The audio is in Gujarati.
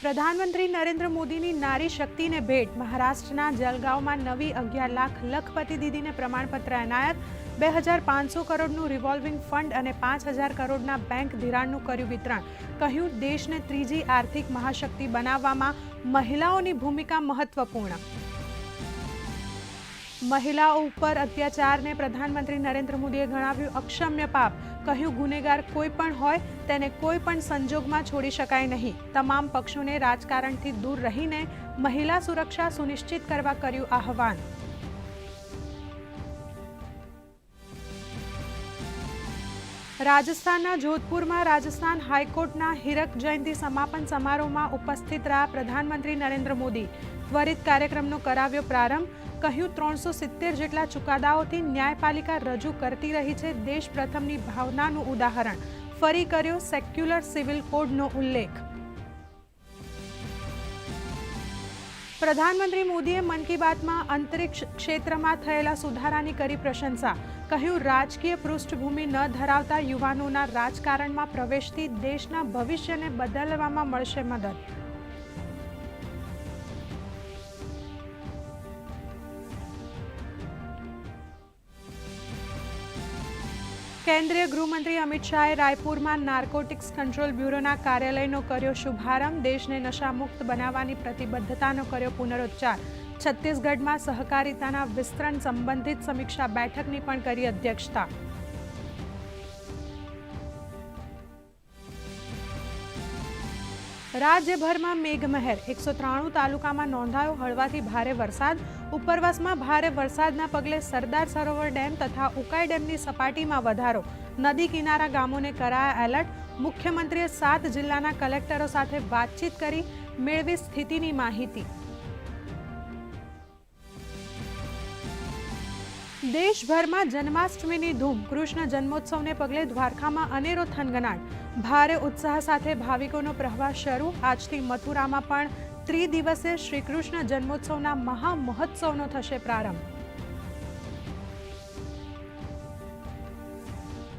પ્રધાનમંત્રી નરેન્દ્ર મોદીની નારી શક્તિને ભેટ. મહારાષ્ટ્રના જલગાંવમાં નવી અગિયાર લાખ લખપતિ દીદીને પ્રમાણપત્ર એનાયત. બે હજાર પાંચસો કરોડનું રિવોલ્વિંગ ફંડ અને પાંચ હજાર કરોડના બેંક ધિરાણનું કર્યું વિતરણ. કહ્યું, દેશને ત્રીજી આર્થિક મહાશક્તિ બનાવવામાં મહિલાઓની ભૂમિકા મહત્વપૂર્ણ. મહિલાઓ ઉપર અત્યાચારને પ્રધાનમંત્રી નરેન્દ્ર મોદીએ ગણાવ્યું અક્ષમ્ય પાપ. કહ્યું, ગુનેગાર કોઈ પણ હોય, તેને કોઈ પણ સંજોગમાં છોડી શકાય નહીં. તમામ પક્ષોને રાજકારણથી દૂર રહીને મહિલા સુરક્ષા સુનિશ્ચિત કરવા કર્યું આહવાન. રાજસ્થાનના જોધપુરમાં રાજસ્થાન હાઈકોર્ટના હીરક જયંતિ સમાપન સમારોહમાં ઉપસ્થિત રહ્યા પ્રધાનમંત્રી નરેન્દ્ર મોદી. ત્વરિત કાર્યક્રમનો કરાવ્યો પ્રારંભ કહ્યું, ત્રણસો સિત્તેર જેટલા ચુકાદાઓથી ન્યાયપાલિકા રજૂ કરતી રહી છે. દેશ પ્રથમની ભાવનાનું ઉદાહરણ. ફરી કર્યો સેક્યુલર સિવિલ કોડનો ઉલ્લેખ. પ્રધાનમંત્રી મોદીએ મન કી બાતમાં અંતરિક્ષ ક્ષેત્રમાં થયેલા સુધારાની કરી પ્રશંસા. કહ્યું, રાજકીય પૃષ્ઠભૂમિ ન ધરાવતા યુવાનોના રાજકારણમાં પ્રવેશથી દેશના ભવિષ્યને બદલવામાં મળશે મદદ. કેન્દ્રીય ગૃહમંત્રી અમિત શાહે રાયપુરમાં નાર્કોટિક્સ કંટ્રોલ બ્યુરોના કાર્યાલયનો કર્યો શુભારંભ. દેશને નશામુક્ત બનાવવાની પ્રતિબદ્ધતાનો કર્યો પુનરોચ્ચાર. છત્તીસગઢમાં સહકારિતાના વિસ્તરણ સંબંધિત સમીક્ષા બેઠકની પણ કરી અધ્યક્ષતા. રાજ્યભરમાં મેઘમહેર. એકસો ત્રાણું તાલુકામાં નોંધાયો હળવાથી ભારે વરસાદ. ઉપરવાસમાં ભારે વરસાદના પગલે સરદાર સરોવર ડેમ તથા ઉકાઈ ડેમની સપાટીમાં વધારો. નદી કિનારા ગામોને કરાયા એલર્ટ. મુખ્યમંત્રીએ સાત જિલ્લાના કલેક્ટરો સાથે વાતચીત કરી મેળવી સ્થિતિની માહિતી. દેશભરમાં જન્માષ્ટમીની ધૂમ. કૃષ્ણ જન્મોત્સવને પગલે દ્વારકામાં અનેરો થનગનાટ. ભારે ઉત્સાહ સાથે ભાવિકોનો પ્રવાહ શરૂ. આજથી મથુરામાં પણ ત્રિદિવસીય શ્રીકૃષ્ણ જન્મોત્સવના મહા મહોત્સવનો થશે પ્રારંભ.